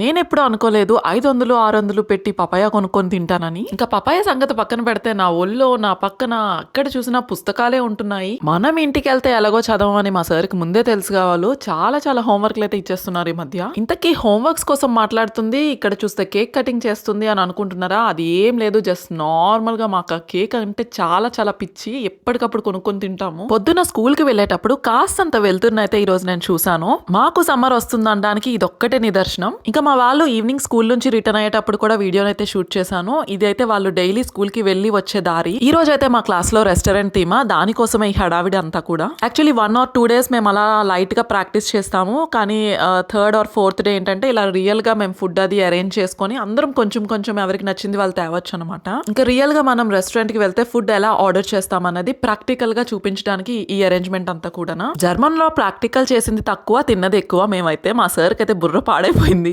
నేను ఎప్పుడు అనుకోలేదు ఐదు వందలు ఆరు వందలు పెట్టి పపాయ కొనుక్కొని తింటానని. ఇంకా పపాయ సంగతి పక్కన పెడితే నా ఒళ్ళో నా పక్కన అక్కడ చూసిన పుస్తకాలే ఉంటున్నాయి. మనం ఇంటికి వెళ్తే ఎలాగో చదవమని మా సార్కి ముందే తెలుసు కావాలు చాలా చాలా హోంవర్క్లు అయితే ఇచ్చేస్తున్నారు ఈ మధ్య. ఇంతకీ హోంవర్క్స్ కోసం మాట్లాడుతుంది ఇక్కడ చూస్తే కేక్ కటింగ్ చేస్తుంది అని అనుకుంటున్నారా? అది ఏం లేదు జస్ట్ నార్మల్గా మాకు ఆ కేక్ అంటే చాలా చాలా పిచ్చి ఎప్పటికప్పుడు కొనుక్కొని తింటాము. పొద్దున స్కూల్కి వెళ్ళేటప్పుడు కాస్తంత వెళ్తున్నైతే ఈ రోజు నేను చూసాను మాకు సమ్మర్ వస్తుందనడానికి ఇదొక్కటే ఇది ఒక్కటే నిదర్శనం. ఇంకా మా వాళ్ళు ఈవినింగ్ స్కూల్ నుంచి రిటర్న్ అయ్యేటప్పుడు కూడా వీడియోని అయితే షూట్ చేశాను. ఇది అయితే వాళ్ళు డైలీ స్కూల్కి వెళ్ళి వచ్చే దారి. ఈ రోజు అయితే మా క్లాస్లో రెస్టారెంట్ థీమా దానికోసమే ఈ హడావిడి అంతా కూడా. Actually one or two days మేము అలా లైట్గా ప్రాక్టీస్ చేస్తాము. కానీ థర్డ్ ఆర్ ఫోర్త్ డే ఏంటంటే ఇలా రియల్గా మేము ఫుడ్ అది అరేంజ్ చేసుకొని అందరం కొంచెం కొంచెం ఎవరికి నచ్చింది వాళ్ళు తేవచ్చు అనమాట ఇంకా రియల్గా మనం రెస్టారెంట్కి వెళ్తే ఫుడ్ ఎలా ఆర్డర్ చేస్తామన్నది ప్రాక్టికల్గా చూపించడానికి ఈ అరేంజ్మెంట్ అంతా కూడా జర్మన్లో ప్రాక్టికల్ చేసింది తక్కువ తిన్నది ఎక్కువ మేమైతే. మా సార్కి అయితే బుర్ర పాడైపోయింది.